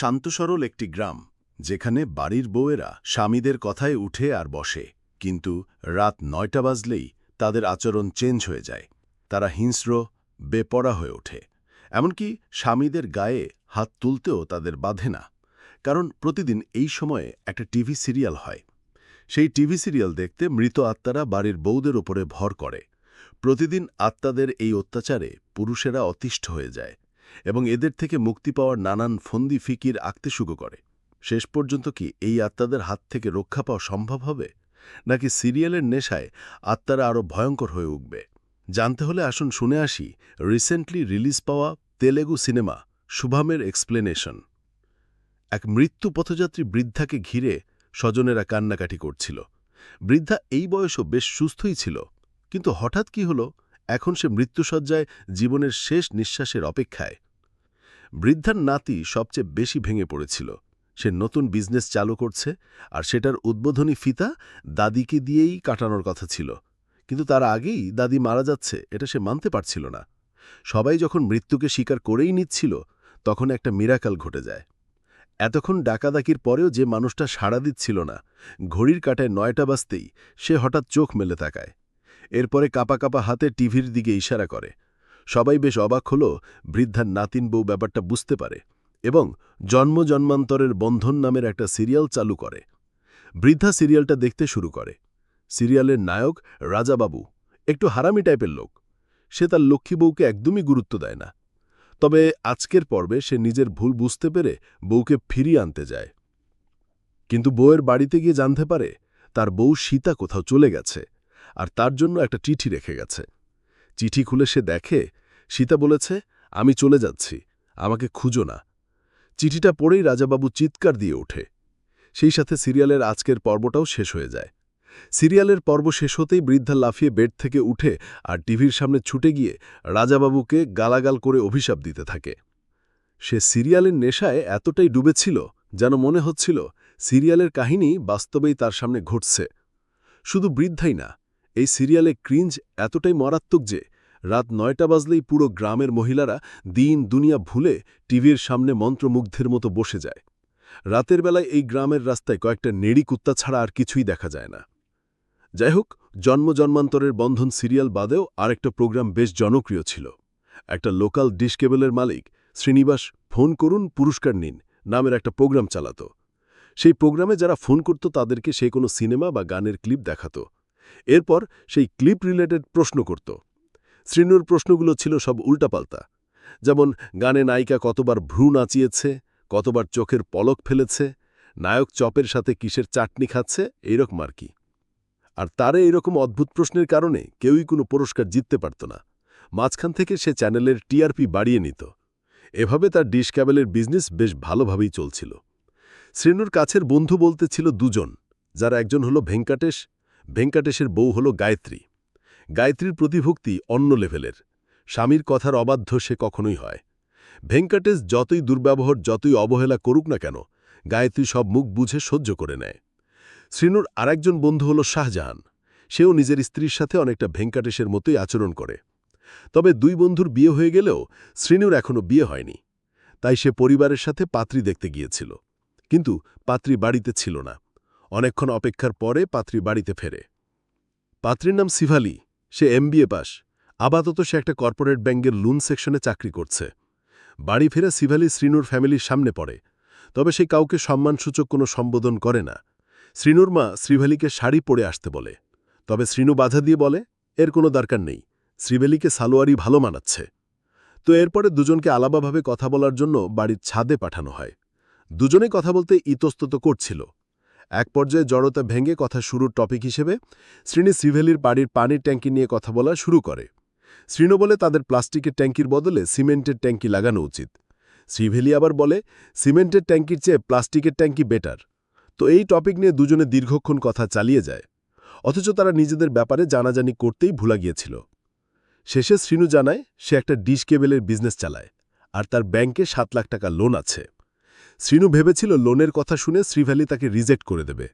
শান্তসরল একটি গ্রাম, যেখানে বাড়ির বউয়েরা স্বামীদের কথায় উঠে আর বসে, কিন্তু রাত নয়টা বাজলেই তাদের আচরণ চেঞ্জ হয়ে যায়। তারা হিংস্র, বেপরা হয়ে ওঠে, এমনকি স্বামীদের গায়ে হাত তুলতেও তাদের বাধে না, কারণ প্রতিদিন এই সময়ে একটা টিভি সিরিয়াল হয়। সেই টিভি সিরিয়াল দেখতে মৃত আত্মারা বাড়ির বউদের ওপরে ভর করে। প্রতিদিন আত্মাদের এই অত্যাচারে পুরুষেরা অতিষ্ঠ হয়ে যায়। এবং এদের থেকে মুক্তি পাওয়ার নানান ফন্দি ফিকির আঁকতে শুরু করে। শেষ পর্যন্ত কি এই আত্মাদের হাত থেকে রক্ষা পাওয়া সম্ভব হবে? নাকি সিরিয়ালের নেশায় আত্মারা আরও ভয়ঙ্কর হয়ে উঠবে? জানতে হলে আসুন শুনে আসি রিসেন্টলি রিলিজ পাওয়া তেলেগু সিনেমা শুভামের এক্সপ্লেনেশন। এক মৃত্যু পথযাত্রী বৃদ্ধাকে ঘিরে স্বজনেরা কান্নাকাটি করছিল। বৃদ্ধা এই বয়সও বেশ সুস্থই ছিল, কিন্তু হঠাৎ কি হলো? এখন সে মৃত্যুসজ্জায় জীবনের শেষ নিঃশ্বাসের অপেক্ষায়। বৃদ্ধার নাতি সবচেয়ে বেশি ভেঙে পড়েছিল। সে নতুন বিজনেস চালু করছে আর সেটার উদ্বোধনী ফিতা দাদিকে দিয়েই কাটানোর কথা ছিল। কিন্তু তার আগেই দাদি মারা যাচ্ছে, এটা সে মানতে পারছিল না। সবাই যখন মৃত্যুকে স্বীকার করেই নিচ্ছিল, তখন একটা মিরাকাল ঘটে যায়। এতক্ষণ ডাকাদাকির পরেও যে মানুষটা সাড়া দিচ্ছিল না, ঘড়ির কাটায় নয়টা বাজতেই সে হঠাৎ চোখ মেলে তাকায়। এরপরে কাপা কাপা হাতে টিভির দিকে ইশারা করে। সবাই বেশ অবাক হল বৃদ্ধার নাতিন বউ ব্যাপারটা বুঝতে পারে এবং জন্ম জন্মান্তরের বন্ধন নামের একটা সিরিয়াল চালু করে। বৃদ্ধা সিরিয়ালটা দেখতে শুরু করে। সিরিয়ালের নায়ক রাজাবাবু, একটু হারামি টাইপের লোক। সে তার লক্ষ্মী বউকে একদমই গুরুত্ব দেয় না। তবে আজকের পর্বে সে নিজের ভুল বুঝতে পেরে বউকে ফিরিয়ে আনতে যায়। কিন্তু বউয়ের বাড়িতে গিয়ে জানতে পারে তার বউ সীতা কোথাও চলে গেছে। আর তার জন্য একটা চিঠি রেখে গেছে। চিঠি খুলে সে দেখে, সীতা বলেছে, আমি চলে যাচ্ছি, আমাকে খুঁজো না। চিঠিটা পড়েই রাজাবাবু চিৎকার দিয়ে ওঠে। সেই সাথে সিরিয়ালের আজকের পর্বটাও শেষ হয়ে যায়। সিরিয়ালের পর্ব শেষ হতেই বৃদ্ধা লাফিয়ে বেড থেকে উঠে আর টিভির সামনে ছুটে গিয়ে রাজাবাবুকে গালাগাল করে অভিশাপ দিতে থাকে। সে সিরিয়ালের নেশায় এতটাই ডুবেছিল যেন মনে হচ্ছিল সিরিয়ালের কাহিনী বাস্তবেই তার সামনে ঘটছে। শুধু বৃদ্ধাই না এই সিরিয়ালে ক্রিঞ্জ এতটাই মারাত্মক যে, রাত নয়টা বাজলেই পুরো গ্রামের মহিলারা দিন দুনিয়া ভুলে টিভির সামনে মন্ত্রমুগ্ধের মতো বসে যায়। রাতের বেলায় এই গ্রামের রাস্তায় কয়েকটা নেড়ি কুত্তা ছাড়া আর কিছুই দেখা যায় না। যাই হোক, জন্ম জন্মান্তরের বন্ধন সিরিয়াল বাদেও আরেকটা প্রোগ্রাম বেশ জনপ্রিয় ছিল। একটা লোকাল ডিশ কেবলের মালিক শ্রীনিবাস ফোন করুন, পুরস্কার নিন, নামের একটা প্রোগ্রাম চালাত। সেই প্রোগ্রামে যারা ফোন করত তাদেরকে সে কোনো সিনেমা বা গানের ক্লিপ দেখাত। এরপর সেই ক্লিপ রিলেটেড প্রশ্ন করত। শ্রীনুর প্রশ্নগুলো ছিল সব উল্টাপাল্টা। যেমন, গানে নায়িকা কতবার ভ্রু নাচিয়েছে, কতবার চোখের পলক ফেলেছে, নায়ক চপের সাথে কিসের চাটনি খাচ্ছে, এইরকম আর কি। আর তারে এরকম অদ্ভুত প্রশ্নের কারণে কেউই কোনো পুরস্কার জিততে পারত না। মাঝখান থেকে সে চ্যানেলের টিআরপি বাড়িয়ে নিত। এভাবে তার ডিশ ক্যাবেলের বিজনেস বেশ ভালোভাবেই চলছিল। শ্রেণুর কাছের বন্ধু বলতে ছিল দুজন, যারা একজন হলো ভেঙ্কাটেশ ভেঙ্কাটেশের বউ হল গায়ত্রী। গায়ত্রীর প্রতিভক্তি অন্য লেভেলের। স্বামীর কথার অবাধ্য সে কখনোই হয়। ভেঙ্কাটেশ যতই দুর্ব্যবহার, যতই অবহেলা করুক না কেন, গায়ত্রী সব মুখ বুঝে সহ্য করে নেয়। শ্রীনুর আরেকজন বন্ধু হল শাহজাহান। সেও নিজের স্ত্রীর সাথে অনেকটা ভেঙ্কাটেশের মতোই আচরণ করে। তবে দুই বন্ধুর বিয়ে হয়ে গেলেও শ্রীনুর এখনও বিয়ে হয়নি। তাই সে পরিবারের সাথে পাত্রী দেখতে গিয়েছিল। কিন্তু পাত্রী বাড়িতে ছিল না। অনেকক্ষণ অপেক্ষার পরে পাত্রী বাড়িতে ফেরে। পাত্রীর নাম সিভালি সে এমবিএ পাস। আপাতত সে একটা কর্পোরেট ব্যাঙ্কের লুন সেকশনে চাকরি করছে। বাড়ি ফেরা সিভালি শ্রীনুর ফ্যামিলির সামনে পড়ে। তবে সে কাউকে সম্মানসূচক কোনো সম্বোধন করে না। শ্রীনুর মা শ্রীভালিকে শাড়ি পরে আসতে বলে। তবে শ্রীনু বাধা দিয়ে বলে, এর কোনো দরকার নেই। শ্রীভেলিকে সালোয়ারি ভালো মানাচ্ছে। তো এরপরে দুজনকে আলাদাভাবে কথা বলার জন্য বাড়ির ছাদে পাঠানো হয়। দুজনে কথা বলতে ইতস্তত করছিল। এক পর্যায়ে জড়তা ভেঙে কথা শুরুর টপিক হিসেবে শ্রীনি শ্রীভেলির বাড়ির পানির ট্যাঙ্কি নিয়ে কথা বলা শুরু করে। শ্রীনু বলে তাদের প্লাস্টিকের ট্যাঙ্কির বদলে সিমেন্টের ট্যাঙ্কি লাগানো উচিত। শ্রীভেলি আবার বলে, সিমেন্টের ট্যাঙ্কির চেয়ে প্লাস্টিকের ট্যাঙ্কি বেটার। তো এই টপিক নিয়ে দুজনে দীর্ঘক্ষণ কথা চালিয়ে যায়। অথচ তারা নিজেদের ব্যাপারে জানাজানি করতেই ভুলা গিয়েছিল। শেষে শ্রীনু জানায়, সে একটা ডিশ কেবেলের বিজনেস চালায়, আর তার ব্যাংকে সাত লাখ টাকা লোন আছে। শ্রীনু ভেবেছিল লোনের কথা শুনে শ্রীভ্যালি তাকে রিজেক্ট করে দেবে।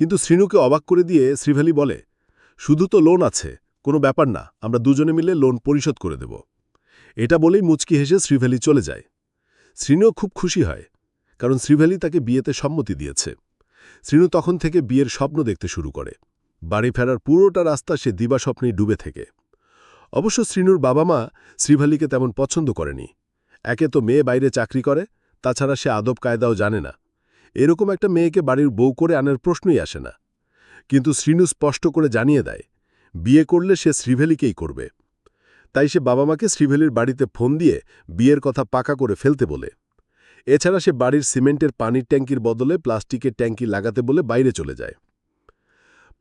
কিন্তু শ্রীনুকে অবাক করে দিয়ে শ্রীভ্যালি বলে, শুধু তো লোন আছে, কোনো ব্যাপার না, আমরা দুজনে মিলে লোন পরিশোধ করে দেব। এটা বলেই মুচকি হেসে শ্রীভ্যালি চলে যায়। শ্রীনুও খুব খুশি হয়, কারণ শ্রীভ্যালি তাকে বিয়েতে সম্মতি দিয়েছে। শ্রীনু তখন থেকে বিয়ের স্বপ্ন দেখতে শুরু করে। বাড়ি ফেরার পুরোটা রাস্তা সে দিবাস্বপ্নেই ডুবে থেকে। অবশ্য শ্রীনুর বাবা মা শ্রীভালিকে তেমন পছন্দ করেনি। একে তো মেয়ে বাইরে চাকরি করে তাছাড়া সে আদব কায়দাও জানে না। এরকম একটা মেয়েকে বাড়ির বউ করে আনার প্রশ্নই আসে না। কিন্তু শ্রীনু স্পষ্ট করে জানিয়ে দেয়, বিয়ে করলে সে শ্রীভেলিকেই করবে। তাই সে বাবা মাকে শ্রীভেলির বাড়িতে ফোন দিয়ে বিয়ের কথা পাকা করে ফেলতে বলে। এছাড়া সে বাড়ির সিমেন্টের পানির ট্যাঙ্কির বদলে প্লাস্টিকের ট্যাঙ্কি লাগাতে বলে বাইরে চলে যায়।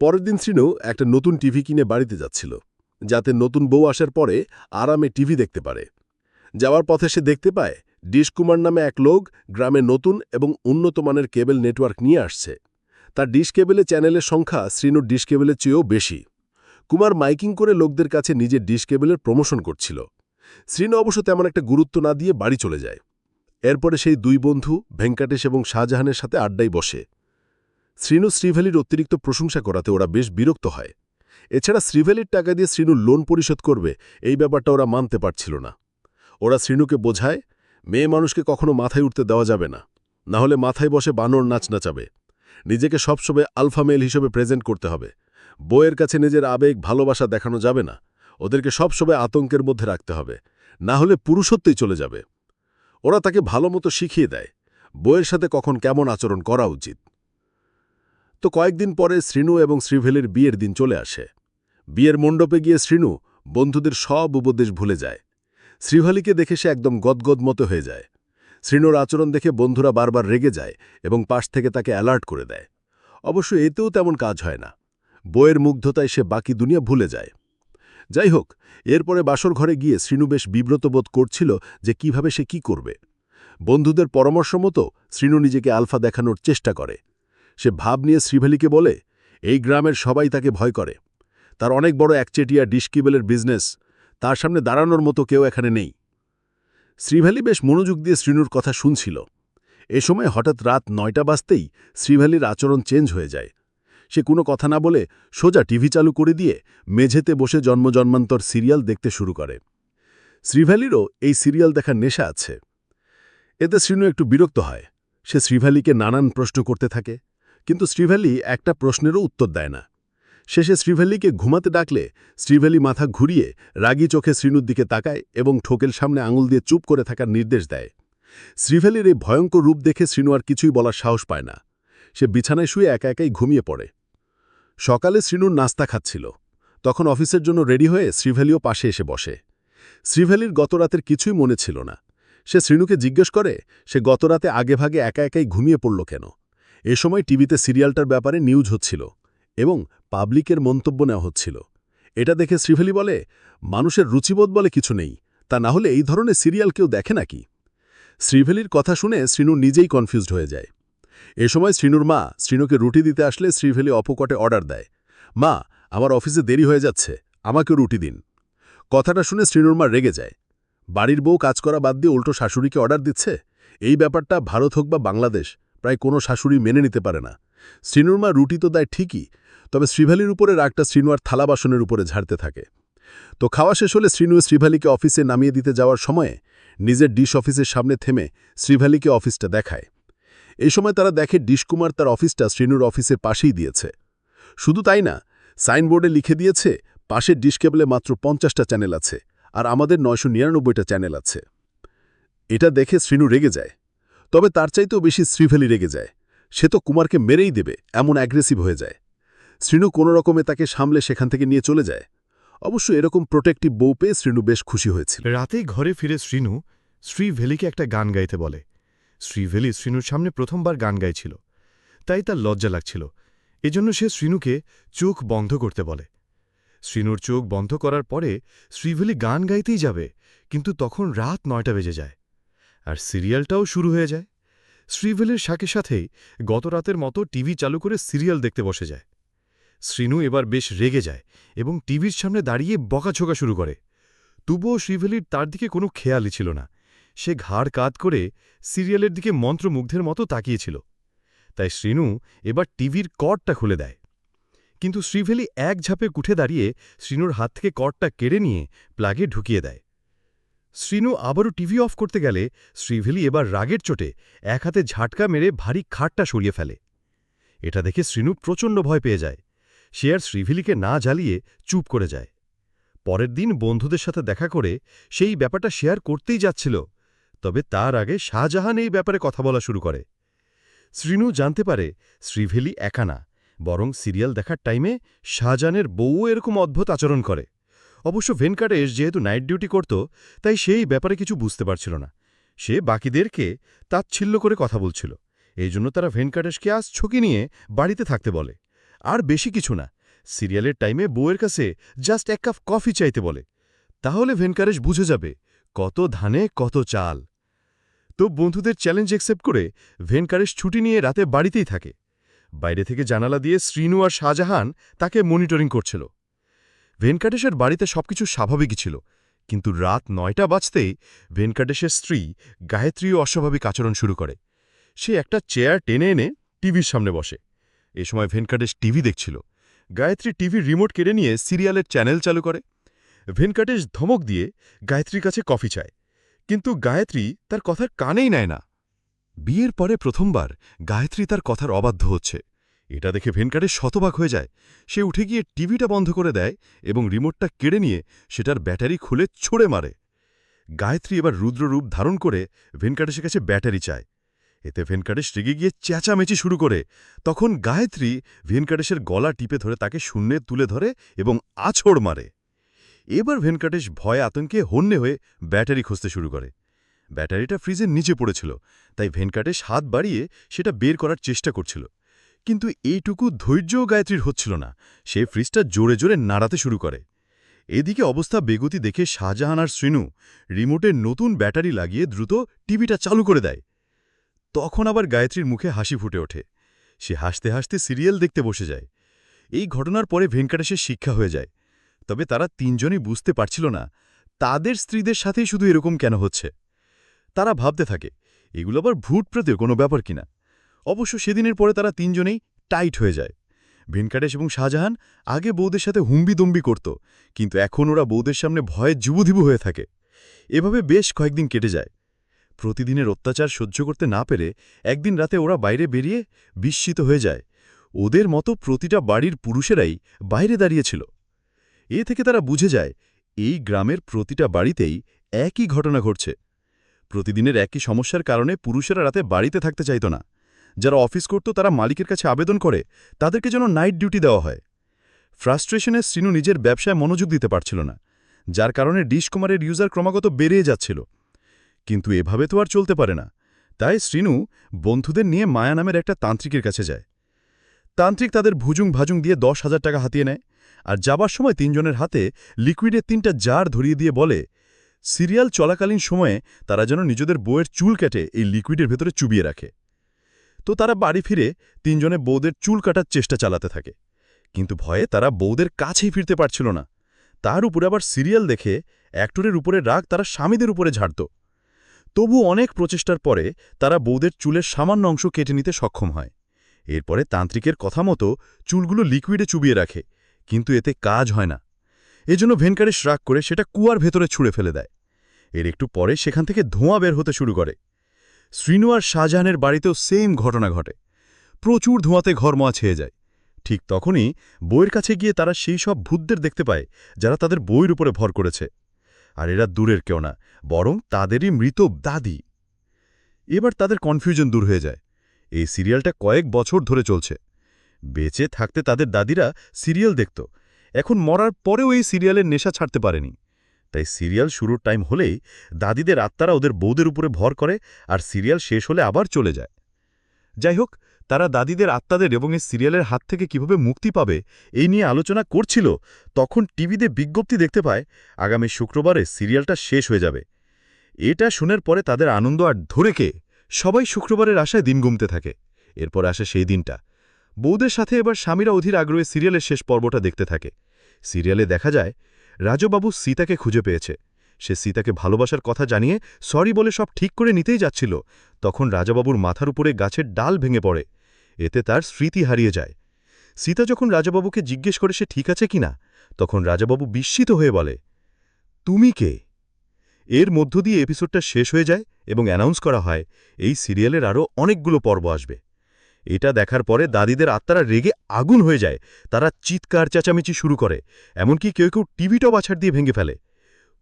পরের দিন শ্রীনু একটা নতুন টিভি কিনে বাড়িতে যাচ্ছিল, যাতে নতুন বউ আসার পরে আরামে টিভি দেখতে পারে। যাওয়ার পথে সে দেখতে পায় ডিশ কুমার নামে এক লোক গ্রামে নতুন এবং উন্নত মানের কেবল নেটওয়ার্ক নিয়ে আসছে। তার ডিশ কেবলে চ্যানেলের সংখ্যা শ্রীনুর ডিশ কেবলের চেয়েও বেশি। কুমার মাইকিং করে লোকদের কাছে নিজের ডিশ কেবলের প্রমোশন করছিল। শ্রীনু অবশ্য তেমন একটা গুরুত্ব না দিয়ে বাড়ি চলে যায়। এরপরে সেই দুই বন্ধু, ভেঙ্কাটেশ এবং শাহজাহানের সাথে আড্ডায় বসে। শ্রীনু শ্রীভ্যালির অতিরিক্ত প্রশংসা করাতে ওরা বেশ বিরক্ত হয়। এছাড়া শ্রীভ্যালির টাকা দিয়ে শ্রীনু লোন পরিশোধ করবে, এই ব্যাপারটা ওরা মানতে পারছিল না। ওরা শ্রীনুকে বোঝায় মেয়ে মানুষকে কখনো মাথায় উঠতে দেওয়া যাবে না। না হলে মাথায় বসে বানর নাচ নাচাবে নিজেকে সবসময় আলফা মেল হিসেবে প্রেজেন্ট করতে হবে। বইয়ের কাছে নিজের আবেগ, ভালোবাসা দেখানো যাবে না। ওদেরকে সবসময় আতঙ্কের মধ্যে রাখতে হবে। না হলে পুরুষত্বই চলে যাবে। ওরা তাকে ভালো মতো শিখিয়ে দেয়। বইয়ের সাথে কখন কেমন আচরণ করা উচিত। তো কয়েকদিন পরে শ্রীনু এবং শ্রীভেলের বিয়ের দিন চলে আসে। বিয়ের মণ্ডপে গিয়ে শ্রীনু বন্ধুদের সব উপদেশ ভুলে যায়। শ্রীভালিকে দেখে সে একদম গদগদ মতো হয়ে যায়। শ্রীনুর আচরণ দেখে বন্ধুরা বারবার রেগে যায় এবং পাশ থেকে তাকে অ্যালার্ট করে দেয়। অবশ্য এতেও তেমন কাজ হয় না। বইয়ের মুগ্ধতায় সে বাকি দুনিয়া ভুলে যায়। যাই হোক, এরপরে বাসর ঘরে গিয়ে শ্রীনু বেশ বিব্রত বোধ করছিল যে কীভাবে সে কি করবে। বন্ধুদের পরামর্শ মতো শ্রীনু নিজেকে আলফা দেখানোর চেষ্টা করে। সে ভাব নিয়ে শ্রীভালিকে বলে, এই গ্রামের সবাই তাকে ভয় করে। তার অনেক বড় একচেটিয়া ডিশকিবেলের বিজনেস তার সামনে দাঁড়ানোর মতো কেউ এখানে নেই। শ্রীভ্যালি বেশ মনোযোগ দিয়ে শ্রীনুর কথা শুনছিল। এ সময় হঠাৎ রাত নয়টা বাজতেই শ্রীভ্যালির আচরণ চেঞ্জ হয়ে যায়। সে কোনো কথা না বলে সোজা টিভি চালু করে দিয়ে মেঝেতে বসে জন্মজন্মান্তর সিরিয়াল দেখতে শুরু করে। শ্রীভ্যালিরও এই সিরিয়াল দেখার নেশা আছে। এতে শ্রীনু একটু বিরক্ত হয়। সে শ্রীভ্যালিকে নানান প্রশ্ন করতে থাকে, কিন্তু শ্রীভ্যালি একটা প্রশ্নেরও উত্তর দেয় না। শেষে শ্রীভ্যালিকে ঘুমাতে ডাকলে শ্রীভ্যালি মাথা ঘুরিয়ে রাগী চোখে শ্রীনুর দিকে তাকায় এবং ঠোকের সামনে আঙুল দিয়ে চুপ করে থাকার নির্দেশ দেয়। শ্রীভ্যালির এই ভয়ঙ্কর রূপ দেখে শ্রীনু আর কিছুই বলার সাহস পায় না। সে বিছানায় শুয়ে একা একাই ঘুমিয়ে পড়ে। সকালে শ্রীনুর নাস্তা খাচ্ছিল। তখন অফিসের জন্য রেডি হয়ে শ্রীভ্যালিও পাশে এসে বসে। শ্রীভ্যালির গতরাতের কিছুই মনে ছিল না। সে শ্রীনুকে জিজ্ঞেস করে, সে গতরাতে আগেভাগে একা একাই ঘুমিয়ে পড়ল কেন? এ সময় টিভিতে সিরিয়ালটার ব্যাপারে নিউজ হচ্ছিল এবং পাবলিকের মন্তব্য নেওয়া হচ্ছিল। এটা দেখে শ্রীভেলি বলে, মানুষের রুচিবোধ বলে কিছু নেই, তা না হলে এই ধরনের সিরিয়াল কেউ দেখে নাকি? শ্রীভেলির কথা শুনে শ্রীনু নিজেই কনফিউজড হয়ে যায়। এ সময় শ্রীনুর মা শ্রীনুকে রুটি দিতে আসলে শ্রীভেলি অপকটে অর্ডার দেয়। মা, আমার অফিসে দেরি হয়ে যাচ্ছে, আমাকেও রুটি দিন। কথাটা শুনে শ্রীনুর মা রেগে যায়। বাড়ির বউ কাজ করা বাদ দিয়ে উল্টো শাশুড়িকে অর্ডার দিচ্ছে? এই ব্যাপারটা ভারত হোক বা বাংলাদেশ, প্রায় কোনো শাশুড়ি মেনে নিতে পারে না। শ্রীনুর মা রুটি তো দেয় ঠিকই তবে শ্রীভালির উপরে রাগটা শ্রীনু আর থালা বাসনের উপরে ঝাড়তে থাকে। তো খাওয়া শেষ হলে শ্রীনু শ্রীভালিকে অফিসে নামিয়ে দিতে যাওয়ার সময়ে নিজের ডিশ অফিসের সামনে থেমে শ্রীভালিকে অফিসটা দেখায়। এই সময় তারা দেখে ডিশকুমার তার অফিসটা শ্রীনুর অফিসের পাশেই দিয়েছে। শুধু তাই না, সাইনবোর্ডে লিখে দিয়েছে, পাশের ডিশ কেবলে মাত্র পঞ্চাশটা চ্যানেল আছে আর আমাদের নয়শো নিরানব্বইটা চ্যানেল আছে। এটা দেখে শ্রীনু রেগে যায়। তবে তার চাইতেও বেশি শ্রীভ্যালি রেগে যায়। সে তো কুমারকে মেরেই দেবে, এমন অ্যাগ্রেসিভ হয়ে যায়। শ্রীনু কোনো রকমে তাকে সামলে সেখান থেকে নিয়ে চলে যায়। অবশ্য এরকম প্রোটেক্টিভ বউ পেয়ে শ্রীনু বেশ খুশি হয়েছিল। রাতেই ঘরে ফিরে শ্রীনু শ্রীভেলিকে একটা গান গাইতে বলে। শ্রীভেলি শ্রীনুর সামনে প্রথমবার গান গাইছিল। তাই তার লজ্জা লাগছিল। এজন্য সে শ্রীনুকে চোখ বন্ধ করতে বলে। শ্রীনুর চোখ বন্ধ করার পরে শ্রীভেলি গান গাইতেই যাবে, কিন্তু তখন রাত নয়টা বেজে যায় আর সিরিয়ালটাও শুরু হয়ে যায়। শ্রীভেলির সাথে সাথেই গত রাতের মতো টিভি চালু করে সিরিয়াল দেখতে বসে যায়। শ্রীনু এবার বেশ রেগে যায় এবং টিভির সামনে দাঁড়িয়ে বকাঝোকা শুরু করে। তবুও শ্রীভেলির তার দিকে কোনো খেয়ালই ছিল না। সে ঘাড় কাত করে সিরিয়ালের দিকে মন্ত্রমুগ্ধের মতো তাকিয়েছিল। তাই শ্রীনু এবার টিভির কর্ডটা খুলে দেয়। কিন্তু শ্রীভেলি এক ঝাপে উঠে দাঁড়িয়ে শ্রীনুর হাত থেকে কর্ডটা কেড়ে নিয়ে প্লাগে ঢুকিয়ে দেয়। শ্রীনু আবারও টিভি অফ করতে গেলে শ্রীভেলি এবার রাগের চোটে এক হাতে ঝাটকা মেরে ভারী খাটটা সরিয়ে ফেলে। এটা দেখে শ্রীনু প্রচণ্ড ভয় পেয়ে যায়। সে আর শ্রীভেলিকে না জ্বালিয়ে চুপ করে যায়। পরের দিন বন্ধুদের সাথে দেখা করে সেই ব্যাপারটা শেয়ার করতেই যাচ্ছিল, তবে তার আগে শাহজাহান এই ব্যাপারে কথা বলা শুরু করে। শ্রীনু জানতে পারে শ্রীভেলি একা না, বরং সিরিয়াল দেখার টাইমে শাহজাহানের বউও এরকম অদ্ভুত আচরণ করে। অবশ্য ভেনকাটেশ যেহেতু নাইট ডিউটি করত, তাই সেই ব্যাপারে কিছু বুঝতে পারছিল না। সে বাকিদেরকে তাচ্ছিল্য করে কথা বলছিল, এই জন্য তারা ভেনকাটেশকে আজ ছকি নিয়ে বাড়িতে থাকতে বলে। আর বেশি কিছু না। সিরিয়ালের টাইমে বউয়ের কাছে জাস্ট এক কাপ কফি চাইতে বলে। তাহলে ভেনকারেশ বুঝে যাবে, কত ধানে, কত চাল। তো বন্ধুদের চ্যালেঞ্জ অ্যাকসেপ্ট করে ভেনকারেশ ছুটি নিয়ে রাতে বাড়িতেই থাকে। বাইরে থেকে জানালা দিয়ে শ্রীনু আর শাহজাহান তাকে মনিটরিং করছিল। ভেনকাটেশের বাড়িতে সবকিছু স্বাভাবিকই ছিল, কিন্তু রাত নয়টা বাজতেই ভেনকাটেশের স্ত্রী গায়ত্রীও অস্বাভাবিক আচরণ শুরু করে। সে একটা চেয়ার টেনে এনে টিভির সামনে বসে। এ সময় ভেনকাটেশ টিভি দেখছিল। গায়ত্রী টিভির রিমোট কেড়ে নিয়ে সিরিয়ালের চ্যানেল চালু করে। ভেনকাটেশ ধমক দিয়ে গায়ত্রীর কাছে কফি চায়। কিন্তু গায়ত্রী তার কথার কানেই নেয় না। বিয়ের পরে প্রথমবার গায়ত্রী তার কথার অবাধ্য হচ্ছে। এটা দেখে ভেনকাটেশ শতবাক হয়ে যায়। সে উঠে গিয়ে টিভিটা বন্ধ করে দেয় এবং রিমোটটা কেড়ে নিয়ে সেটার ব্যাটারি খুলে ছুঁড়ে মারে। গায়ত্রী এবার রুদ্ররূপ ধারণ করে ভেনকাটেশের কাছে ব্যাটারি চায়। এতে ভেনকাটেশ রেগে গিয়ে চেঁচামেচি শুরু করে। তখন গায়ত্রী ভেনকাটেশের গলা টিপে ধরে তাকে শূন্যে তুলে ধরে এবং আছড় মারে। এবার ভেনকাটেশ ভয়ে আতঙ্কে হন্যে হয়ে ব্যাটারি খুঁজতে শুরু করে। ব্যাটারিটা ফ্রিজের নিচে পড়েছিল, তাই ভেনকাটেশ হাত বাড়িয়ে সেটা বের করার চেষ্টা করছিল। কিন্তু এইটুকু ধৈর্যও গায়ত্রীর হচ্ছিল না, সে ফ্রিজটা জোরে জোরে নাড়াতে শুরু করে। এদিকে অবস্থা বেগতি দেখে শাহজাহান আর শ্রীনু রিমোটের নতুন ব্যাটারি লাগিয়ে দ্রুত টিভিটা চালু করে দেয়। তখন আবার গায়ত্রীর মুখে হাসি ফুটে ওঠে। সে হাসতে হাসতে সিরিয়াল দেখতে বসে যায়। এই ঘটনার পরে ভেঙ্কটেশের শিক্ষা হয়ে যায়। তবে তারা তিনজনই বুঝতে পারছিল না, তাদের স্ত্রীদের সাথেই শুধু এরকম কেন হচ্ছে। তারা ভাবতে থাকে, এগুলো আবার ভূত প্রেতের কোনো ব্যাপার কিনা অবশ্য সেদিনের পরে তারা তিনজনেই টাইট হয়ে যায়। ভেনকাটেশ এবং শাহজাহান আগে বৌদের সাথে হুম্বিদম্বি করত, কিন্তু এখন ওরা বৌদের সামনে ভয়ে যুবধিবু হয়ে থাকে। এভাবে বেশ কয়েকদিন কেটে যায়। প্রতিদিনের অত্যাচার সহ্য করতে না পেরে একদিন রাতে ওরা বাইরে বেরিয়ে বিস্মিত হয়ে যায়। ওদের মতো প্রতিটা বাড়ির পুরুষেরাই বাইরে দাঁড়িয়েছিল এ থেকে তারা বুঝে যায়, এই গ্রামের প্রতিটা বাড়িতেই একই ঘটনা ঘটছে। প্রতিদিনের একই সমস্যার কারণে পুরুষেরা রাতে বাড়িতে থাকতে চাইত না। যারা অফিস করত, তারা মালিকের কাছে আবেদন করে, তাদেরকে যেন নাইট ডিউটি দেওয়া হয়। ফ্রাস্ট্রেশনে শ্রীনু নিজের ব্যবসায় মনোযোগ দিতে পারছিল না, যার কারণে ডিশ কুমারের ইউজার ক্রমাগত বেড়ে যাচ্ছিল। কিন্তু এভাবে তো আর চলতে পারে না। তাই শ্রীনু বন্ধুদের নিয়ে মায়া নামের একটা তান্ত্রিকের কাছে যায়। তান্ত্রিক তাদের ভুজুং ভাজুং দিয়ে দশ হাজার টাকা হাতিয়ে নেয় আর যাবার সময় তিনজনের হাতে লিকুইডের তিনটা জার ধরিয়ে দিয়ে বলে, সিরিয়াল চলাকালীন সময়ে তারা যেন নিজেদের বইয়ের চুল কেটে এই লিকুইডের ভেতরে চুবিয়ে রাখে। তো তারা বাড়ি ফিরে তিনজনে বৌদের চুল কাটার চেষ্টা চালাতে থাকে। কিন্তু ভয়ে তারা বৌদের কাছেই ফিরতে পারছিল না। তার উপরে আবার সিরিয়াল দেখে অ্যাক্টরের উপরে রাগ তারা স্বামীদের উপরে ঝাড়ত। তবু অনেক প্রচেষ্টার পরে তারা বৌদের চুলের সামান্য অংশ কেটে নিতে সক্ষম হয়। এরপরে তান্ত্রিকের কথা মতো চুলগুলো লিকুইডে চুবিয়ে রাখে, কিন্তু এতে কাজ হয় না। এজন্য ভেনকারেশ রাগ করে সেটা কুয়ার ভেতরে ছুঁড়ে ফেলে দেয়। এর একটু পরে সেখান থেকে ধোঁয়া বের হতে শুরু করে। শ্রীনু আর শাহজাহানের বাড়িতেও সেম ঘটনা ঘটে। প্রচুর ধোঁয়াতে ঘরমোয়া ছেয়ে যায়। ঠিক তখনই বইয়ের কাছে গিয়ে তারা সেই সব ভূতদের দেখতে পায়, যারা তাদের বইয়ের উপরে ভর করেছে। আর এরা দূরের কেউ না, বরং তাদেরই মৃত দাদি। এবার তাদের কনফিউশন দূর হয়ে যায়। এই সিরিয়ালটা কয়েক বছর ধরে চলছে। বেঁচে থাকতে তাদের দাদিরা সিরিয়াল দেখত। এখন মরার পরেও এই সিরিয়ালের নেশা ছাড়তে পারেনি। তাই সিরিয়াল শুরুর টাইম হলেই দাদিদের আত্মারা ওদের বৌদের উপরে ভর করে আর সিরিয়াল শেষ হলে আবার চলে যায়। যাই হোক তারা দাদিদের আত্মাদের এবং এই সিরিয়ালের হাত থেকে কীভাবে মুক্তি পাবে, এই নিয়ে আলোচনা করছিল, তখন টিভিতে বিজ্ঞপ্তি দেখতে পায়, আগামী শুক্রবারে সিরিয়ালটা শেষ হয়ে যাবে। এটা শুনের পরে তাদের আনন্দ আর ধরে কে? সবাই শুক্রবারের আশায় দিন গুমতে থাকে। এরপর আসে সেই দিনটা। বৌদের সাথে এবার স্বামীরা অধীর আগ্রহে সিরিয়ালের শেষ পর্বটা দেখতে থাকে। সিরিয়ালে দেখা যায়, রাজবাবু সীতাকে খুঁজে পেয়েছে। সে সীতাকে ভালোবাসার কথা জানিয়ে, সরি বলে সব ঠিক করে নিতেই যাচ্ছিল। তখন রাজাবাবুর মাথার উপরে গাছের ডাল ভেঙে পড়ে। এতে তার স্মৃতি হারিয়ে যায়। সীতা যখন রাজাবাবুকে জিজ্ঞেস করে সে ঠিক আছে কিনা, তখন রাজাবাবু বিস্মিত হয়ে বলে, তুমি কে? এর মধ্য দিয়ে এপিসোডটা শেষ হয়ে যায় এবং অ্যানাউন্স করা হয়, এই সিরিয়ালের আরও অনেকগুলো পর্ব আসবে। এটা দেখার পরে দাদিদের আত্মারা রেগে আগুন হয়ে যায়। তারা চিৎকার, চেঁচামেচি শুরু করে, এমনকি কেউ কেউ টিভিটাও বাছার দিয়ে ভেঙে ফেলে।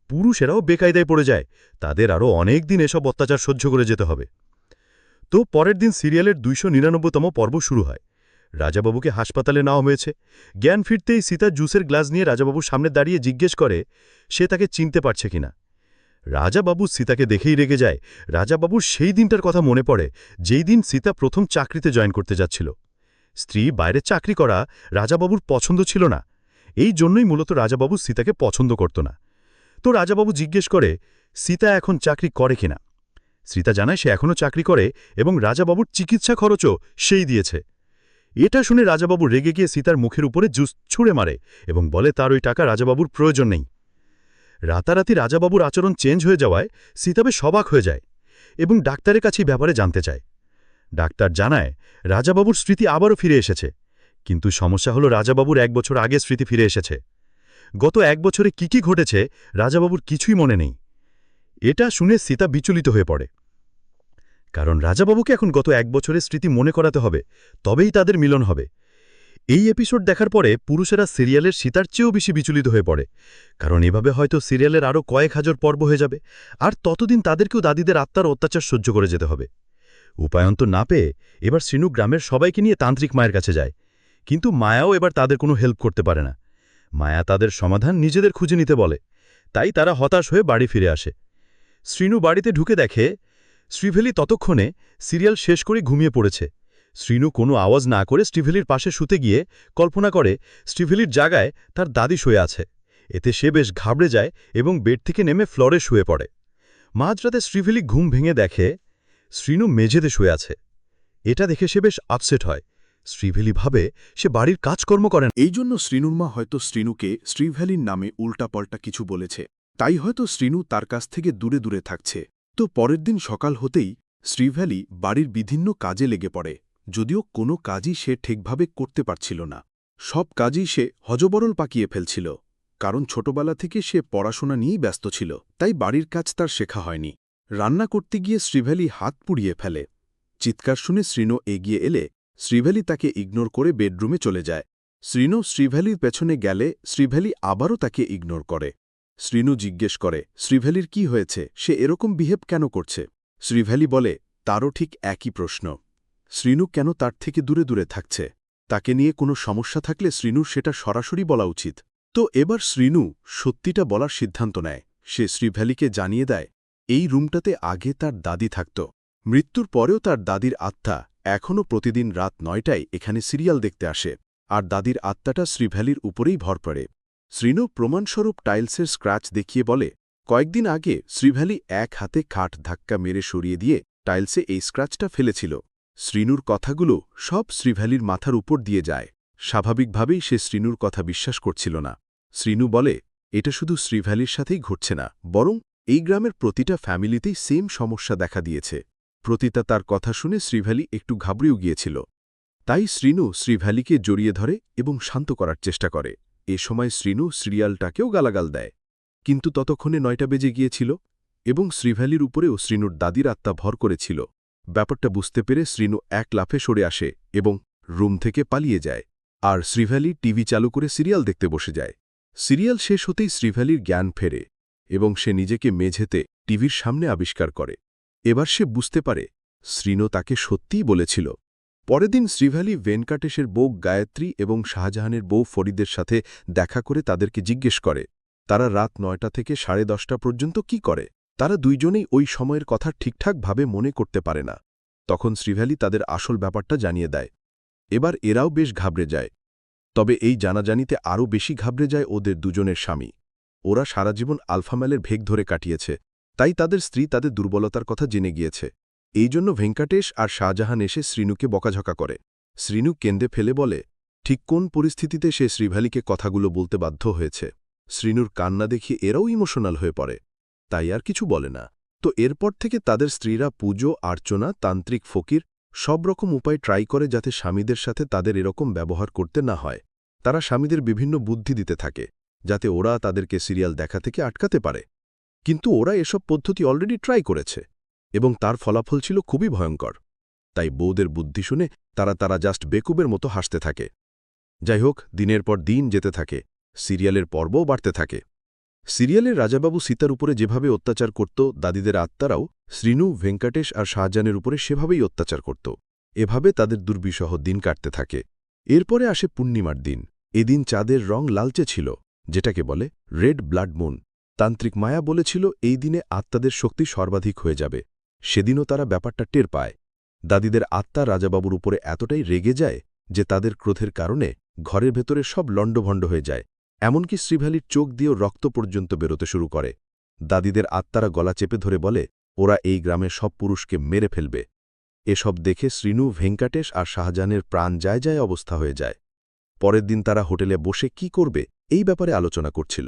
পুরুষেরাও বেকায়দায় পড়ে যায়। তাদের আরও অনেক দিন এসব অত্যাচার সহ্য করে যেতে হবে। তো পরের দিন সিরিয়ালের দুইশো নিরানব্বইতম পর্ব শুরু হয়। রাজাবাবুকে হাসপাতালে নেওয়া হয়েছে। জ্ঞান ফিরতেই সীতা জুসের গ্লাস নিয়ে রাজাবাবুর সামনে দাঁড়িয়ে জিজ্ঞেস করে, সে তাকে চিনতে পারছে কিনা রাজাবাবু সীতাকে দেখেই রেগে যায়। রাজাবাবুর সেই দিনটার কথা মনে পড়ে, যেই দিন সীতা প্রথম চাকরিতে জয়েন করতে যাচ্ছিল। স্ত্রী বাইরে চাকরি করা রাজাবাবুর পছন্দ ছিল না। এই জন্যই মূলত রাজাবাবু সীতাকে পছন্দ করত না। তো রাজাবাবু জিজ্ঞেস করে, সীতা এখন চাকরি করে কিনা সীতা জানায় সে এখনও চাকরি করে এবং রাজাবাবুর চিকিৎসা খরচও সেই দিয়েছে। এটা শুনে রাজাবাবু রেগে গিয়ে সীতার মুখের উপরে জুস ছুঁড়ে মারে এবং বলে, তার ওই টাকা রাজাবাবুর প্রয়োজন নেই। রাতারাতি রাজাবাবুর আচরণ চেঞ্জ হয়ে যাওয়ায় সীতাবে সবাক হয়ে যায় এবং ডাক্তারের কাছেই ব্যাপারে জানতে চায়। ডাক্তার জানায়, রাজাবাবুর স্মৃতি আবারও ফিরে এসেছে। কিন্তু সমস্যা হলো রাজাবাবুর এক বছর আগে স্মৃতি ফিরে এসেছে। গত এক বছরে কি কি ঘটেছে রাজাবাবুর কিছুই মনে নেই। এটা শুনে সীতা বিচলিত হয়ে পড়ে। কারণ রাজাবাবুকে এখন গত এক বছরের স্মৃতি মনে করাতে হবে, তবেই তাদের মিলন হবে। এই এপিসোড দেখার পরে পুরুষেরা সিরিয়ালের সীতার চেয়েও বেশি বিচলিত হয়ে পড়ে, কারণ এভাবে হয়তো সিরিয়ালের আরও কয়েক হাজার পর্ব হয়ে যাবে, আর ততদিন তাদেরকেও দাদিদের আত্মার অত্যাচার সহ্য করে যেতে হবে। উপায়ন্ত না পেয়ে এবার শ্রীনু গ্রামের সবাইকে নিয়ে তান্ত্রিক মায়ের কাছে যায়, কিন্তু মায়াও এবার তাদের কোনো হেল্প করতে পারে না। মায়া তাদের সমাধান নিজেদের খুঁজে নিতে বলে, তাই তারা হতাশ হয়ে বাড়ি ফিরে আসে। শ্রীনু বাড়িতে ঢুকে দেখে, শ্রীভেলি ততক্ষণে সিরিয়াল শেষ করে ঘুমিয়ে পড়েছে। শ্রীনু কোনো আওয়াজ না করে স্টিভেলির পাশে শুতে গিয়ে কল্পনা করে স্টিভেলির জায়গায় তার দাদি শুয়ে আছে। এতে সে বেশ ঘাবড়ে যায় এবং বেড থেকে নেমে ফ্লোরে শুয়ে পড়ে। মাঝরাতে শ্রীভেলি ঘুম ভেঙে দেখে শ্রীনু মেঝেতে শুয়ে আছে। এটা দেখে সে বেশ আপসেট হয়। শ্রীভেলি ভাবে সে বাড়ির কাজকর্ম করেন। এই জন্য শ্রীনুর মা হয়তো শ্রীনুকে শ্রীভ্যালির নামে উল্টাপাল্টা কিছু বলেছে। তাই হয়তো শ্রীনু তার কাছ থেকে দূরে দূরে থাকছে। তো পরের দিন সকাল হতেই শ্রীভ্যালি বাড়ির বিভিন্ন কাজে লেগে পড়ে, যদিও কোনো কাজই সে ঠিকভাবে করতে পারছিল না। সব কাজই সে হজবরল পাকিয়ে ফেলছিল, কারণ ছোটবেলা থেকে সে পড়াশোনা নিয়েই ব্যস্ত ছিল, তাই বাড়ির কাজ তার শেখা হয়নি। রান্না করতে গিয়ে শ্রীভ্যালি হাত পুড়িয়ে ফেলে। চিৎকার শুনে শ্রীনু এগিয়ে এলে শ্রীভ্যালি তাকে ইগনোর করে বেডরুমে চলে যায়। শ্রীনু শ্রীভ্যালির পেছনে গেলে শ্রীভ্যালি আবারও তাকে ইগনোর করে। শ্রীনু জিজ্ঞেস করে, শ্রীভ্যালির কি হয়েছে? সে এরকম বিহেভ কেন করছে? শ্রীভ্যালি বলে, তারও ঠিক একই প্রশ্ন। শ্রীনু কেন তার থেকে দূরে দূরে থাকছে? তাকে নিয়ে কোনো সমস্যা থাকলে শ্রীনুর সেটা সরাসরি বলা উচিত। তো এবার শ্রীনু সত্যিটা বলার সিদ্ধান্ত নেয়। সে শ্রীভ্যালিকে জানিয়ে দেয়, এই রুমটাতে আগে তার দাদি থাকত। মৃত্যুর পরেও তার দাদির আত্মা এখনও প্রতিদিন রাত নয়টায় এখানে সিরিয়াল দেখতে আসে। আর দাদির আত্মাটা শ্রীভ্যালির উপরেই ভর পড়ে শ্রীনু প্রমাণস্বরূপ টাইলসের স্ক্র্যাচ দেখিয়ে বলে, কয়েকদিন আগে শ্রীভ্যালি এক হাতে খাট ধাক্কা মেরে সরিয়ে দিয়ে টাইলসে এই স্ক্র্যাচটা ফেলেছিল। শ্রীনুর কথাগুলো সব শ্রীভ্যালির মাথার উপর দিয়ে যায়। স্বাভাবিকভাবেই সে শ্রীনুর কথা বিশ্বাস করছিল না। শ্রীনু বলে, এটা শুধু শ্রীভ্যালির সাথেই ঘটছে না, বরং এই গ্রামের প্রতিটা ফ্যামিলিতেই সেম সমস্যা দেখা দিয়েছে। প্রতিতা তার কথা শুনে শ্রীভ্যালি একটু ঘাবড়েও গিয়েছিল। তাই শ্রীনু শ্রীভ্যালিকে জড়িয়ে ধরে এবং শান্ত করার চেষ্টা করে। এ সময় শ্রীনু সিরিয়ালটাকেও গালাগাল দেয়। কিন্তু ততক্ষণে নয়টা বেজে গিয়েছিল এবং শ্রীভ্যালির উপরেও শ্রীনুর দাদির আত্মা ভর করেছিল। ব্যাপারটা বুঝতে পেরে শ্রীনু এক লাফে সরে আসে এবং রুম থেকে পালিয়ে যায়। আর শ্রীভ্যালি টিভি চালু করে সিরিয়াল দেখতে বসে যায়। সিরিয়াল শেষ হতেই শ্রীভ্যালির জ্ঞান ফেরে এবং সে নিজেকে মেঝেতে টিভির সামনে আবিষ্কার করে। এবার সে বুঝতে পারে শ্রীনো তাকে সত্যিই বলেছিল। পরের দিন শ্রীভ্যালি ভেনকাটেশের বউ গায়ত্রী এবং শাহজাহানের বউ ফরিদের সাথে দেখা করে তাদেরকে জিজ্ঞেস করে, তারা রাত নয়টা থেকে সাড়ে দশটা পর্যন্ত কি করে? তারা দুইজনেই ওই সময়ের কথা ঠিকঠাকভাবে মনে করতে পারে না। তখন শ্রীভ্যালি তাদের আসল ব্যাপারটা জানিয়ে দেয়। এবার এরাও বেশ ঘাবড়ে যায়। তবে এই জানাজানিতে আরও বেশি ঘাবড়ে যায় ওদের দুজনের স্বামী। ওরা সারা জীবন আলফাম্যালের ভেগ ধরে কাটিয়েছে। তাই তাদের স্ত্রী তাদের দুর্বলতার কথা জেনে গিয়েছে। এই জন্য ভেঙ্কাটেশ আর শাহজাহান এসে শ্রীনুকে বকাঝকা করে। শ্রীনু কেন্দে ফেলে বলে, ঠিক কোন পরিস্থিতিতে সে শ্রীভালিকে কথাগুলো বলতে বাধ্য হয়েছে? শ্রীনুর কান্না দেখে এরাও ইমোশনাল হয়ে পড়ে। তাই আর কিছু বলে না। তো এরপর থেকে তাদের স্ত্রীরা পুজো, আর্চনা, তান্ত্রিক ফকির সব রকম উপায় ট্রাই করে যাতে স্বামীদের সাথে তাদের এরকম ব্যবহার করতে না হয়। তারা স্বামীদের বিভিন্ন বুদ্ধি দিতে থাকে, যাতে ওরা তাদেরকে সিরিয়াল দেখা থেকে আটকাতে পারে। কিন্তু ওরা এসব পদ্ধতি অলরেডি ট্রাই করেছে। এবং তার ফলাফল ছিল খুবই ভয়ঙ্কর। তাই বৌদের বুদ্ধি শুনে তারা তারা জাস্ট বেকুবের মতো হাসতে থাকে। যাই হোক, দিনের পর দিন যেতে থাকে, সিরিয়ালের পর্বও বাড়তে থাকে। সিরিয়ালের রাজাবাবু সীতার উপরে যেভাবে অত্যাচার করত, দাদিদের আত্মারাও শ্রীনু, ভেঙ্কটেশ আর শাহজাহানের উপরে সেভাবেই অত্যাচার করত। এভাবে তাদের দুর্বিষহ দিন কাটতে থাকে। এরপরে আসে পূর্ণিমার দিন। এদিন চাঁদের রং লালচে ছিল, যেটাকে বলে রেড ব্লাড মুন। তান্ত্রিক মায়া বলেছিল, এই দিনে আত্মাদের শক্তি সর্বাধিক হয়ে যাবে। সেদিনও তারা ব্যাপারটা টের পায়। দাদিদের আত্মা রাজাবাবুর উপরে এতটাই রেগে যায় যে তাদের ক্রোধের কারণে ঘরের ভেতরে সব লণ্ডভণ্ড হয়ে যায়। এমনকি শ্রীভ্যালির চোখ দিয়েও রক্ত পর্যন্ত বেরোতে শুরু করে। দাদিদের আত্মারা গলা চেপে ধরে বলে, ওরা এই গ্রামের সব পুরুষকে মেরে ফেলবে। এসব দেখে শ্রীনু, ভেঙ্কাটেশ আর শাহজাহানের প্রাণ যায় যায় অবস্থা হয়ে যায়। পরের দিন তারা হোটেলে বসে কি করবে এই ব্যাপারে আলোচনা করছিল।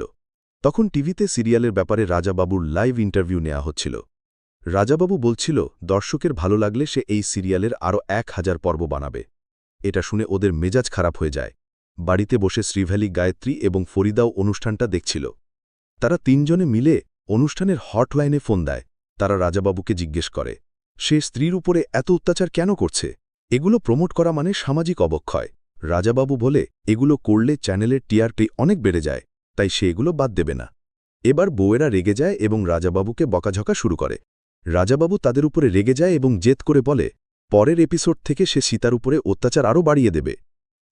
তখন টিভিতে সিরিয়ালের ব্যাপারে রাজাবাবুর লাইভ ইন্টারভিউ নেওয়া হচ্ছিল। রাজাবাবু বলছিল, দর্শকের ভালো লাগলে সে এই সিরিয়ালের আরও এক হাজার পর্ব বানাবে। এটা শুনে ওদের মেজাজ খারাপ হয়ে যায়। বাড়িতে বসে শ্রীভ্যালি গায়ত্রী এবং ফরিদাও অনুষ্ঠানটা দেখছিল। তারা তিনজনে মিলে অনুষ্ঠানের হটলাইনে ফোন দেয়। তারা রাজাবাবুকে জিজ্ঞেস করে, সে স্ত্রীর উপরে এত অত্যাচার কেন করছে? এগুলো প্রমোট করা মানে সামাজিক অবক্ষয় রাজাবাবু বলে, এগুলো করলে চ্যানেলের টিআরপি অনেক বেড়ে যায়, তাই সে এগুলো বাদ দেবে না। এবার বউয়েরা রেগে যায় এবং রাজাবাবুকে বকাঝকা শুরু করে। রাজাবাবু তাদের উপরে রেগে যায় এবং জেদ করে বলে, পরের এপিসোড থেকে সে সীতার উপরে অত্যাচার আরও বাড়িয়ে দেবে।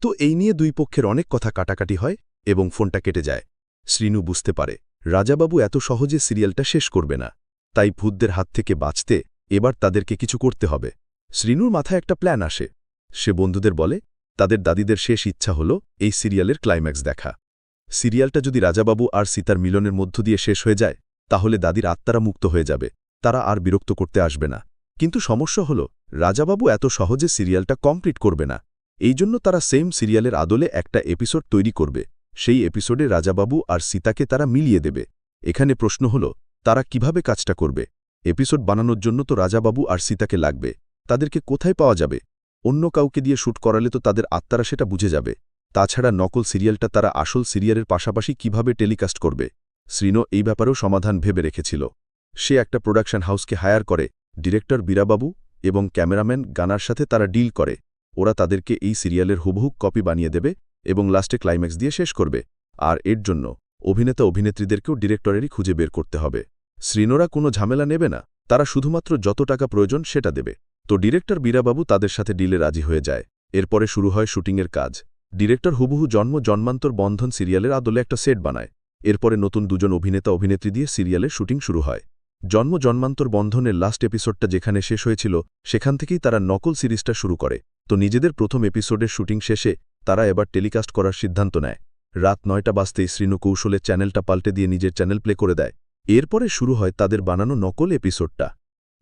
তো এই নিয়ে দুই পক্ষের অনেক কথা কাটাকাটি হয় এবং ফোনটা কেটে যায়। শ্রীনু বুঝতে পারে, রাজাবাবু এত সহজে সিরিয়ালটা শেষ করবে না। তাই ভূতদের হাত থেকে বাঁচতে এবার তাদেরকে কিছু করতে হবে। শ্রীনুর মাথায় একটা প্ল্যান আসে। সে বন্ধুদের বলে, তাদের দাদিদের শেষ ইচ্ছা হল এই সিরিয়ালের ক্লাইম্যাক্স দেখা। সিরিয়ালটা যদি রাজাবাবু আর সীতার মিলনের মধ্য দিয়ে শেষ হয়ে যায়, তাহলে দাদির আত্মারা মুক্ত হয়ে যাবে। তারা আর বিরক্ত করতে আসবে না। কিন্তু সমস্যা হল, রাজাবাবু এত সহজে সিরিয়ালটা কমপ্লিট করবে না। এই জন্য তারা সেম সিরিয়ালের আদলে একটা এপিসোড তৈরি করবে। সেই এপিসোডে রাজাবাবু আর সীতাকে তারা মিলিয়ে দেবে। এখানে প্রশ্ন হল, তারা কীভাবে কাজটা করবে? এপিসোড বানানোর জন্য তো রাজাবাবু আর সীতাকে লাগবে। তাদেরকে কোথায় পাওয়া যাবে? অন্য কাউকে দিয়ে শ্যুট করালে তো তাদের আত্মারা সেটা বুঝে যাবে। তাছাড়া নকল সিরিয়ালটা তারা আসল সিরিয়ালের পাশাপাশি কীভাবে টেলিকাস্ট করবে? শ্রীনো এই ব্যাপারেও সমাধান ভেবে রেখেছিল। সে একটা প্রোডাকশন হাউসকে হায়ার করে, ডিরেক্টর বীরাবাবু এবং ক্যামেরাম্যান গানার সাথে তারা ডিল করে। ওরা তাদেরকে এই সিরিয়ালের হুবহুক কপি বানিয়ে দেবে এবং লাস্টে ক্লাইম্যাক্স দিয়ে শেষ করবে। আর এর জন্য অভিনেতা অভিনেত্রীদেরকেও ডিরেক্টরেরই খুঁজে বের করতে হবে। শ্রীনোরা কোনো ঝামেলা নেবে না। তারা শুধুমাত্র যত টাকা প্রয়োজন সেটা দেবে। তো ডিরেক্টর বীরাবাবু তাদের সাথে ডিলে রাজি হয়ে যায়। এরপরে শুরু হয় শুটিংয়ের কাজ। ডিরেক্টর হুবহু জন্ম জন্মান্তর বন্ধন সিরিয়ালের আদলে একটা সেট বানায়। এরপরে নতুন দুজন অভিনেতা অভিনেত্রী দিয়ে সিরিয়ালের শুটিং শুরু হয়। জন্ম জন্মান্তর বন্ধনের লাস্ট এপিসোডটা যেখানে শেষ হয়েছিল, সেখান থেকেই তারা নকল সিরিজটা শুরু করে। তো নিজেদের প্রথম এপিসোডের শুটিং শেষে তারা এবার টেলিকাস্ট করার সিদ্ধান্ত নেয়। রাত নয়টা বাজতেই শ্রীনু কৌশলের চ্যানেলটা পাল্টে দিয়ে নিজের চ্যানেল প্লে করে দেয়। এরপরে শুরু হয় তাদের বানানো নকল এপিসোডটা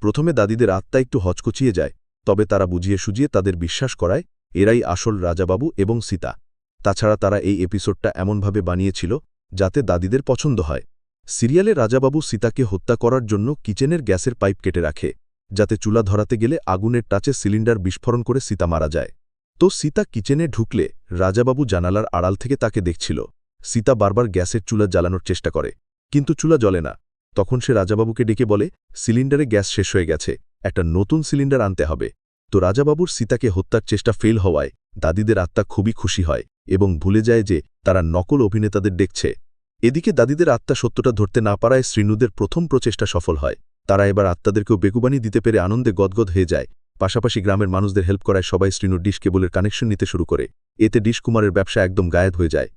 প্রথমে দাদিদের আত্মা একটু হচকচিয়ে যায়, তবে তারা বুঝিয়ে সুজিয়ে তাদের বিশ্বাস করায়, এরাই আসল রাজাবাবু এবং সীতা। তাছাড়া তারা এই এপিসোডটা এমনভাবে বানিয়েছিল, যাতে দাদিদের পছন্দ হয়। সিরিয়ালে রাজাবাবু সীতাকে হত্যা করার জন্য কিচেনের গ্যাসের পাইপ কেটে রাখে, যাতে চুলা ধরাতে গেলে আগুনের টাচে সিলিন্ডার বিস্ফোরণ করে সীতা মারা যায়। তো সীতা কিচেনে ঢুকলে রাজাবাবু জানালার আড়াল থেকে তাকে দেখছিল। সীতা বারবার গ্যাসের চুলা জ্বালানোর চেষ্টা করে, কিন্তু চুলা জ্বলে না। তখন সে রাজাবাবুকে ডেকে বলে, সিলিন্ডারে গ্যাস শেষ হয়ে গেছে, একটা নতুন সিলিন্ডার আনতে হবে। তো রাজাবাবুর সীতাকে হত্যার চেষ্টা ফেল হওয়ায় দাদিদের আত্মা খুবই খুশি হয় এবং ভুলে যায় যে তারা নকল অভিনেতাদের দেখছে। এদিকে দাদিদের আত্মা সত্যটা ধরতে না পারায় শ্রীনুদের প্রথম প্রচেষ্টা সফল হয়। তারা এবার আত্মাদেরকেও বেগুবানি দিতে পেরে আনন্দে গদগদ হয়ে যায়। পাশাপাশি গ্রামের মানুষদের হেল্প করায় সবাই শ্রীনুর ডিশ কেবলের কানেকশন নিতে শুরু করে। এতে ডিশ কুমারের ব্যবসা একদম গায়েব হয়ে যায়।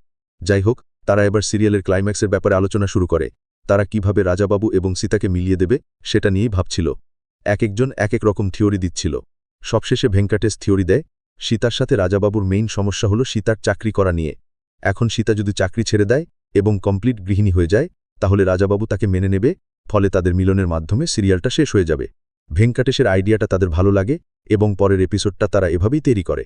যাই হোক, তারা এবার সিরিয়ালের ক্লাইম্যাক্সের ব্যাপারে আলোচনা শুরু করে। তারা কীভাবে রাজাবাবু এবং সীতাকে মিলিয়ে দেবে, সেটা নিয়েই ভাবছিল। এক একজন এক এক রকম থিওরি দিচ্ছিল। সবশেষে ভেঙ্কাটেশ থিওরি দেয়, সীতার সাথে রাজাবাবুর মেইন সমস্যা হল সীতার চাকরি করা নিয়ে। এখন সীতা যদি চাকরি ছেড়ে দেয় এবং কমপ্লিট গৃহিণী হয়ে যায়, তাহলে রাজাবাবু তাকে মেনে নেবে, ফলে তাদের মিলনের মাধ্যমে সিরিয়ালটা শেষ হয়ে যাবে। ভেঙ্কাটেশের আইডিয়াটা তাদের ভালো লাগে এবং পরের এপিসোডটা তারা এভাবেই তৈরি করে।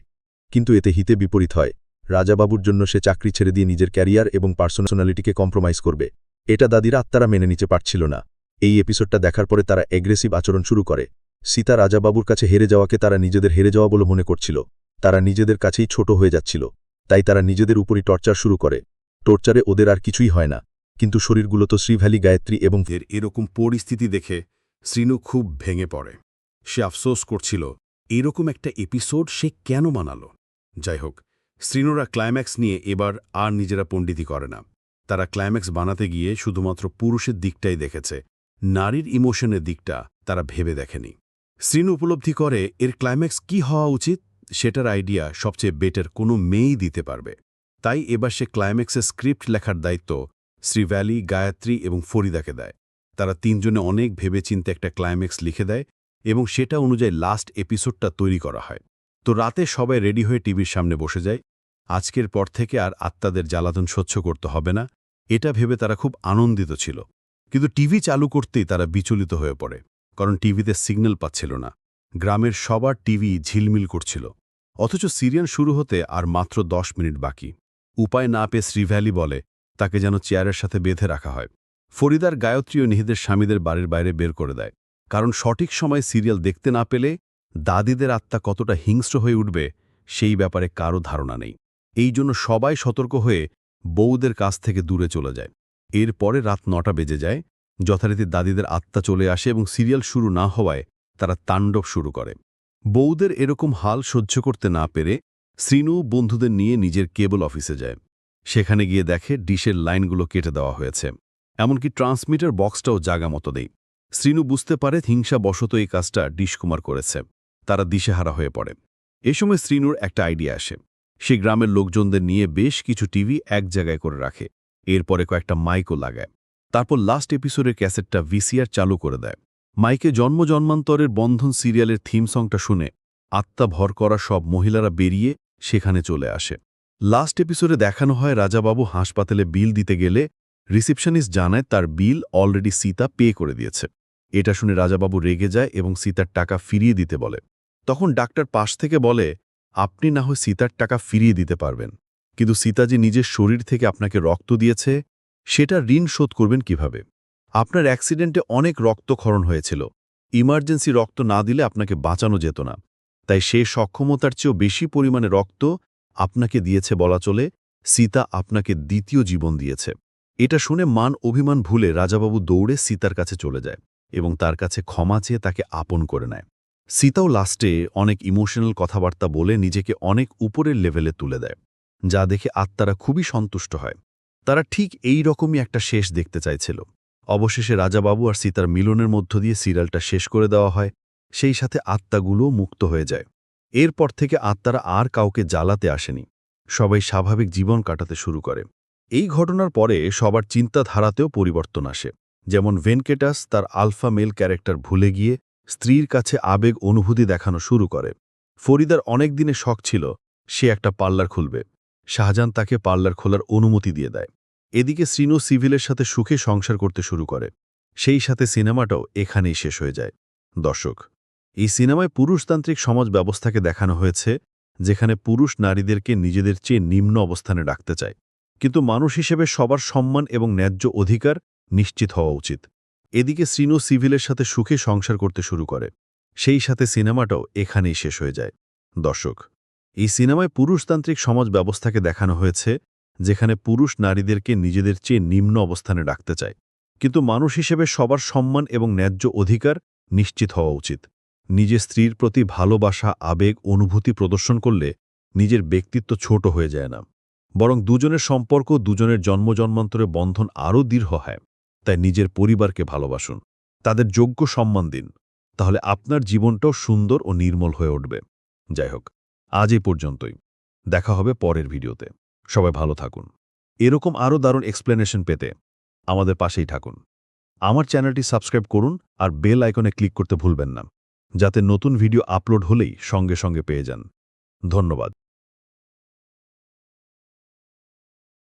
কিন্তু এতে হিতে বিপরীত হয়। রাজাবাবুর জন্য সে চাকরি ছেড়ে দিয়ে নিজের ক্যারিয়ার এবং পার্সোনালিটিকে কম্প্রোমাইজ করবে। এটা দাদিরা আত্মারা মেনে নিতে পারছিল না। এই এপিসোডটা দেখার পরে তারা এগ্রেসিভ আচরণ শুরু করে। সীতা রাজাবাবুর কাছে হেরে যাওয়াকে তারা নিজেদের হেরে যাওয়া বলে মনে করছিল। তারা নিজেদের কাছেই ছোট হয়ে যাচ্ছিল। তাই তারা নিজেদের উপরই টর্চার শুরু করে। টর্চারে ওদের আর কিছুই হয় না, কিন্তু শরীরগুলো তো শ্রীভ্যালি গায়ত্রী এবং এর এরকম পরিস্থিতি দেখে শ্রীনু খুব ভেঙে পড়ে। সে আফসোস করছিল, এরকম একটা এপিসোড সে কেন বানালো? যাই হোক, শ্রীনুরা ক্লাইম্যাক্স নিয়ে এবার আর নিজেরা পণ্ডিতি করে না। তারা ক্লাইম্যাক্স বানাতে গিয়ে শুধুমাত্র পুরুষের দিকটাই দেখেছে, নারীর ইমোশনের দিকটা তারা ভেবে দেখেনি। শ্রীনু উপলব্ধি করে, এর ক্লাইম্যাক্স কি হওয়া উচিত? সেটার আইডিয়া সবচেয়ে বেটার কোনো মেয়েই দিতে পারবে। তাই এবার সে ক্লাইম্যাক্সের স্ক্রিপ্ট লেখার দায়িত্ব শ্রীভ্যালি গায়ত্রী এবং ফরিদাকে দেয়। তারা তিনজনে অনেক ভেবেচিন্তে একটা ক্লাইম্যাক্স লিখে দেয় এবং সেটা অনুযায়ী লাস্ট এপিসোডটা তৈরি করা হয়। তো রাতে সবাই রেডি হয়ে টিভির সামনে বসে যায়। আজকের পর থেকে আর আত্মাদের জ্বালাতন সহ্য করতে হবে না। এটা ভেবে তারা খুব আনন্দিত ছিল। কিন্তু টিভি চালু করতেই তারা বিচলিত হয়ে পড়ে, কারণ টিভিতে সিগন্যাল পাচ্ছিল না। গ্রামের সবার টিভি ঝিলমিল করছিল। অথচ সিরিয়াল শুরু হতে আর মাত্র দশ মিনিট বাকি। উপায় না পেয়ে শ্রীভ্যালি বলে, তাকে যেন চেয়ারের সাথে বেঁধে রাখা হয়। ফরিদার গায়ত্রী ও নিহিদের স্বামীদের বাড়ির বাইরে বের করে দেয়। কারণ সঠিক সময় সিরিয়াল দেখতে না পেলে দাদিদের আত্মা কতটা হিংস্র হয়ে উঠবে, সেই ব্যাপারে কারও ধারণা নেই। এই জন্য সবাই সতর্ক হয়ে বউদের কাছ থেকে দূরে চলে যায়। এরপরে রাত নটা বেজে যায়, যথারীতি দাদিদের আত্মা চলে আসে এবং সিরিয়াল শুরু না হওয়ায় তারা তাণ্ডব শুরু করে। বউদের এরকম হাল সহ্য করতে না পেরে শ্রীনু বন্ধুদের নিয়ে নিজের কেবল অফিসে যায়। সেখানে গিয়ে দেখে ডিশের লাইনগুলো কেটে দেওয়া হয়েছে। এমনকি ট্রান্সমিটার বক্সটাও জাগা মতো দেই। শ্রীনু বুঝতে পারে হিংসা বশত এই কাজটা ডিশকুমার করেছে। তারা দিশেহারা হয়ে পড়ে। এ সময় শ্রীনুর একটা আইডিয়া আসে। সে গ্রামের লোকজনদের নিয়ে বেশ কিছু টিভি এক জায়গায় করে রাখে। এরপরে কয়েকটা মাইকও লাগায়। তারপর লাস্ট এপিসোডের ক্যাসেটটা ভিসিআর চালু করে দেয়। মাইকে জন্ম জন্মান্তরের বন্ধন সিরিয়ালের থিম সংটা শুনে আত্মা ভর করা সব মহিলারা বেরিয়ে সেখানে চলে আসে। লাস্ট এপিসোডে দেখানো হয় রাজাবাবু হাসপাতালে বিল দিতে গেলে রিসিপশনিস্ট জানায় তার বিল অলরেডি সীতা পে করে দিয়েছে। এটা শুনে রাজাবাবু রেগে যায় এবং সীতার টাকা ফিরিয়ে দিতে বলে। তখন ডাক্তার পাশ থেকে বলে, আপনি না হয় সীতার টাকা ফিরিয়ে দিতে পারবেন। কিন্তু সীতাজি নিজের শরীর থেকে আপনাকে রক্ত দিয়েছে, সেটা ঋণ শোধ করবেন কীভাবে? আপনার অ্যাক্সিডেন্টে অনেক রক্তক্ষরণ হয়েছিল। ইমার্জেন্সি রক্ত না দিলে আপনাকে বাঁচানো যেত না। তাই সে সক্ষমতার চেয়েও বেশি পরিমাণে রক্ত আপনাকে দিয়েছে বলা চলে, সীতা আপনাকে দ্বিতীয় জীবন দিয়েছে। এটা শুনে মান অভিমান ভুলে রাজাবাবু দৌড়ে সীতার কাছে চলে যায় এবং তার কাছে ক্ষমা চেয়ে তাকে আপন করে নেয়। সীতাও লাস্টে অনেক ইমোশনাল কথাবার্তা বলে নিজেকে অনেক উপরের লেভেলে তুলে দেয়, যা দেখে আত্মারা খুবই সন্তুষ্ট হয়। তারা ঠিক এই রকমই একটা শেষ দেখতে চাইছিল। অবশেষে রাজাবাবু আর সীতার মিলনের মধ্য দিয়ে সিরিয়ালটা শেষ করে দেওয়া হয় সেই সাথে আত্মাগুলোও মুক্ত হয়ে যায়। এরপর থেকে আত্মারা আর কাউকে জ্বালাতে আসেনি। সবাই স্বাভাবিক জীবন কাটাতে শুরু করে। এই ঘটনার পরে সবার চিন্তাধারাতেও পরিবর্তন আসে। যেমন ভেনকেটাস তার আলফা মেল ক্যারেক্টার ভুলে গিয়ে স্ত্রীর কাছে আবেগ অনুভূতি দেখানো শুরু করে। ফরিদার অনেক দিনে শখ ছিল, সে একটা পার্লার খুলবে। শাহজাহান তাকে পার্লার খোলার অনুমতি দিয়ে দেয়। এদিকে শ্রীনু সিভিলের সাথে সুখে সংসার করতে শুরু করে। সেই সাথে সিনেমাটাও এখানেই শেষ হয়ে যায়। দর্শক এই সিনেমায় পুরুষতান্ত্রিক সমাজ ব্যবস্থাকে দেখানো হয়েছে, যেখানে পুরুষ নারীদেরকে নিজেদের চেয়ে নিম্ন অবস্থানে রাখতে চায়। কিন্তু মানুষ হিসেবে সবার সম্মান এবং ন্যায্য অধিকার নিশ্চিত হওয়া উচিত। এদিকে শ্রীনু সিভিলের সাথে সুখে সংসার করতে শুরু করে। সেই সাথে সিনেমাটাও এখানেই শেষ হয়ে যায়। দর্শক, এই সিনেমায় পুরুষতান্ত্রিক সমাজ ব্যবস্থাকে দেখানো হয়েছে, যেখানে পুরুষ নারীদেরকে নিজেদের চেয়ে নিম্ন অবস্থানে রাখতে চায়। কিন্তু মানুষ হিসেবে সবার সম্মান এবং ন্যায্য অধিকার নিশ্চিত হওয়া উচিত। নিজের স্ত্রীর প্রতি ভালোবাসা, আবেগ, অনুভূতি প্রদর্শন করলে নিজের ব্যক্তিত্ব ছোট হয়ে যায় না। বরং দুজনের সম্পর্ক দুজনের জন্মজন্মান্তরে বন্ধন আরও দৃঢ় হয়। তাই নিজের পরিবারকে ভালোবাসুন। তাদের যোগ্য সম্মান দিন। তাহলে আপনার জীবনটাও সুন্দর ও নির্মল হয়ে উঠবে। যাই হোক, আজ এই পর্যন্তই। দেখা হবে পরের ভিডিওতে। সবাই ভালো থাকুন। এরকম আরও দারুণ এক্সপ্লেনেশন পেতে আমাদের পাশেই থাকুন। আমার চ্যানেলটি সাবস্ক্রাইব করুন আর বেল আইকনে ক্লিক করতে ভুলবেন না। যাতে নতুন ভিডিও আপলোড হলেই সঙ্গে সঙ্গে পেয়ে যান। ধন্যবাদ।